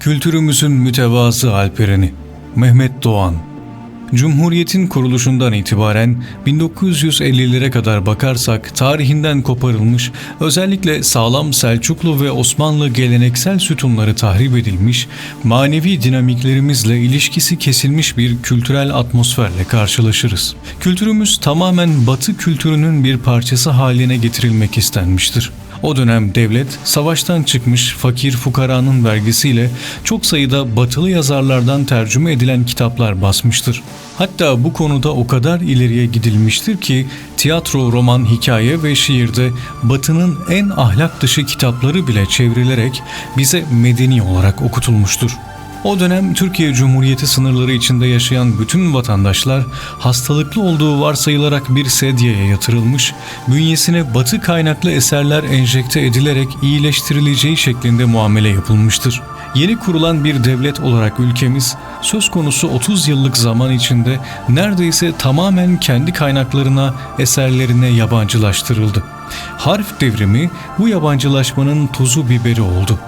Kültürümüzün mütevazı alpereni Mehmet Doğan Cumhuriyetin kuruluşundan itibaren 1950'lere kadar bakarsak tarihinden koparılmış, özellikle sağlam Selçuklu ve Osmanlı geleneksel sütunları tahrip edilmiş, manevi dinamiklerimizle ilişkisi kesilmiş bir kültürel atmosferle karşılaşırız. Kültürümüz tamamen Batı kültürünün bir parçası haline getirilmek istenmiştir. O dönem devlet savaştan çıkmış fakir fukaranın vergisiyle çok sayıda batılı yazarlardan tercüme edilen kitaplar basmıştır. Hatta bu konuda o kadar ileriye gidilmiştir ki tiyatro, roman, hikaye ve şiirde batının en ahlak dışı kitapları bile çevrilerek bize medeni olarak okutulmuştur. O dönem Türkiye Cumhuriyeti sınırları içinde yaşayan bütün vatandaşlar hastalıklı olduğu varsayılarak bir sedyeye yatırılmış, bünyesine batı kaynaklı eserler enjekte edilerek iyileştirileceği şeklinde muamele yapılmıştır. Yeni kurulan bir devlet olarak ülkemiz söz konusu 30 yıllık zaman içinde neredeyse tamamen kendi kaynaklarına, eserlerine yabancılaştırıldı. Harf devrimi bu yabancılaşmanın tuzu biberi oldu.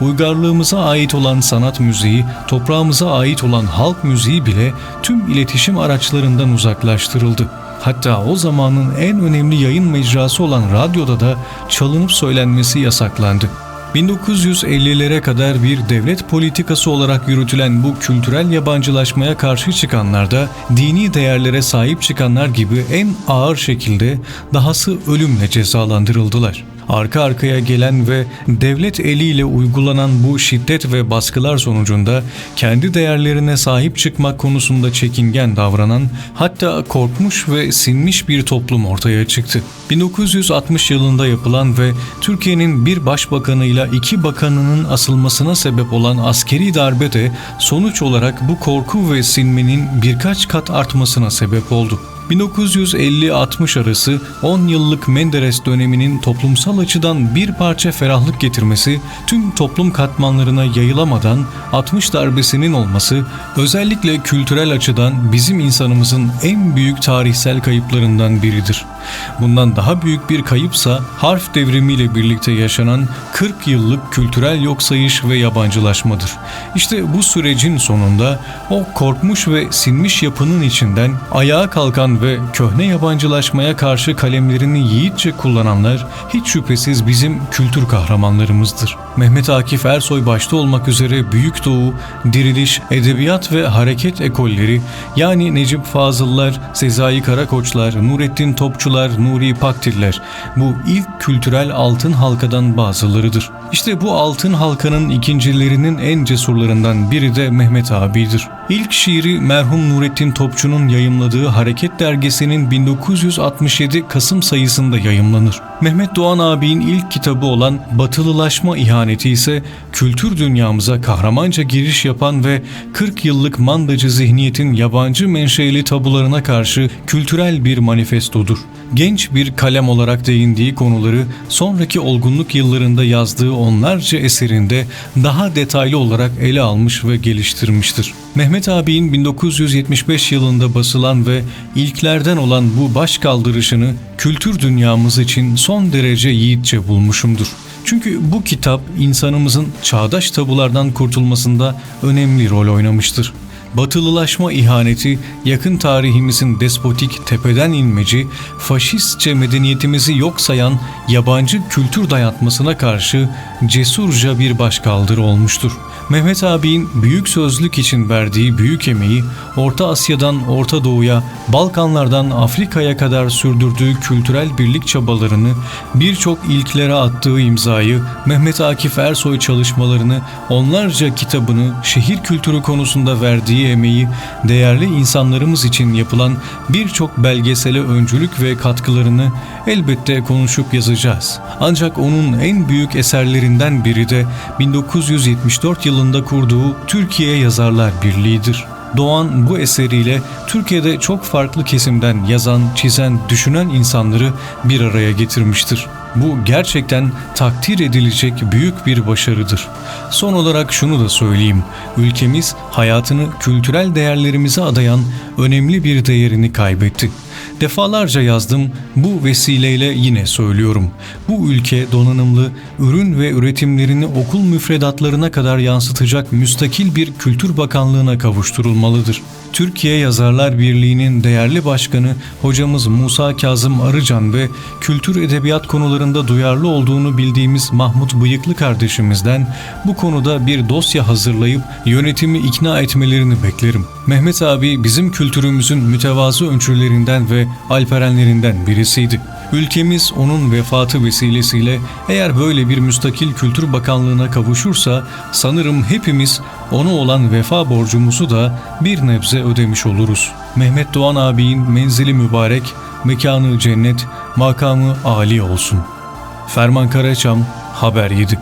Uygarlığımıza ait olan sanat müziği, toprağımıza ait olan halk müziği bile tüm iletişim araçlarından uzaklaştırıldı. Hatta o zamanın en önemli yayın mecrası olan radyoda da çalınıp söylenmesi yasaklandı. 1950'lere kadar bir devlet politikası olarak yürütülen bu kültürel yabancılaşmaya karşı çıkanlar da dini değerlere sahip çıkanlar gibi en ağır şekilde dahası ölümle cezalandırıldılar arka arkaya gelen ve devlet eliyle uygulanan bu şiddet ve baskılar sonucunda kendi değerlerine sahip çıkmak konusunda çekingen davranan hatta korkmuş ve sinmiş bir toplum ortaya çıktı. 1960 yılında yapılan ve Türkiye'nin bir başbakanıyla iki bakanının asılmasına sebep olan askeri darbe de sonuç olarak bu korku ve sinmenin birkaç kat artmasına sebep oldu. 1950-60 arası 10 yıllık Menderes döneminin toplumsal açıdan bir parça ferahlık getirmesi, tüm toplum katmanlarına yayılamadan 60 darbesinin olması, özellikle kültürel açıdan bizim insanımızın en büyük tarihsel kayıplarından biridir. Bundan daha büyük bir kayıpsa harf devrimiyle birlikte yaşanan 40 yıllık kültürel yoksayış ve yabancılaşmadır. İşte bu sürecin sonunda o korkmuş ve sinmiş yapının içinden ayağa kalkan ve köhne yabancılaşmaya karşı kalemlerini yiğitçe kullananlar hiç şüphesiz bizim kültür kahramanlarımızdır. Mehmet Akif Ersoy başta olmak üzere Büyük Doğu, Diriliş, Edebiyat ve Hareket ekolleri yani Necip Fazıllar, Sezai Karakoçlar, Nurettin Topçular, Nuri Paktiller bu ilk kültürel altın halkadan bazılarıdır. İşte bu altın halkanın ikincilerinin en cesurlarından biri de Mehmet abidir. İlk şiiri merhum Nurettin Topçu'nun yayımladığı Hareket dergisinin 1967 Kasım sayısında yayımlanır. Mehmet Doğan abinin ilk kitabı olan Batılılaşma İhaneti ise kültür dünyamıza kahramanca giriş yapan ve 40 yıllık mandacı zihniyetin yabancı menşeli tabularına karşı kültürel bir manifestodur. Genç bir kalem olarak değindiği konuları sonraki olgunluk yıllarında yazdığı onlarca eserinde daha detaylı olarak ele almış ve geliştirmiştir. Mehmet abinin 1975 yılında basılan ve ilklerden olan bu baş kaldırışını kültür dünyamız için son derece yiğitçe bulmuşumdur. Çünkü bu kitap insanımızın çağdaş tabulardan kurtulmasında önemli rol oynamıştır. Batılılaşma ihaneti, yakın tarihimizin despotik tepeden inmeci, faşistçe medeniyetimizi yok sayan yabancı kültür dayatmasına karşı cesurca bir başkaldırı olmuştur. Mehmet abinin büyük sözlük için verdiği büyük emeği Orta Asya'dan Orta Doğu'ya, Balkanlardan Afrika'ya kadar sürdürdüğü kültürel birlik çabalarını, birçok ilklere attığı imzayı, Mehmet Akif Ersoy çalışmalarını, onlarca kitabını, şehir kültürü konusunda verdiği emeği, değerli insanlarımız için yapılan birçok belgesele öncülük ve katkılarını elbette konuşup yazacağız. Ancak onun en büyük eserlerinden biri de 1974 yılında kurduğu Türkiye Yazarlar Birliği'dir. Doğan bu eseriyle Türkiye'de çok farklı kesimden yazan, çizen, düşünen insanları bir araya getirmiştir. Bu gerçekten takdir edilecek büyük bir başarıdır. Son olarak şunu da söyleyeyim. Ülkemiz hayatını kültürel değerlerimize adayan önemli bir değerini kaybetti. Defalarca yazdım, bu vesileyle yine söylüyorum. Bu ülke donanımlı, ürün ve üretimlerini okul müfredatlarına kadar yansıtacak müstakil bir kültür bakanlığına kavuşturulmalıdır. Türkiye Yazarlar Birliği'nin değerli başkanı hocamız Musa Kazım Arıcan ve kültür edebiyat konularında duyarlı olduğunu bildiğimiz Mahmut Bıyıklı kardeşimizden bu konuda bir dosya hazırlayıp yönetimi ikna etmelerini beklerim. Mehmet abi bizim kültürümüzün mütevazı öncülerinden ve alperenlerinden birisiydi. Ülkemiz onun vefatı vesilesiyle eğer böyle bir müstakil kültür bakanlığına kavuşursa sanırım hepimiz ona olan vefa borcumuzu da bir nebze ödemiş oluruz. Mehmet Doğan abinin menzili mübarek, mekanı cennet, makamı âli olsun. Ferman Karaçam, Haber 7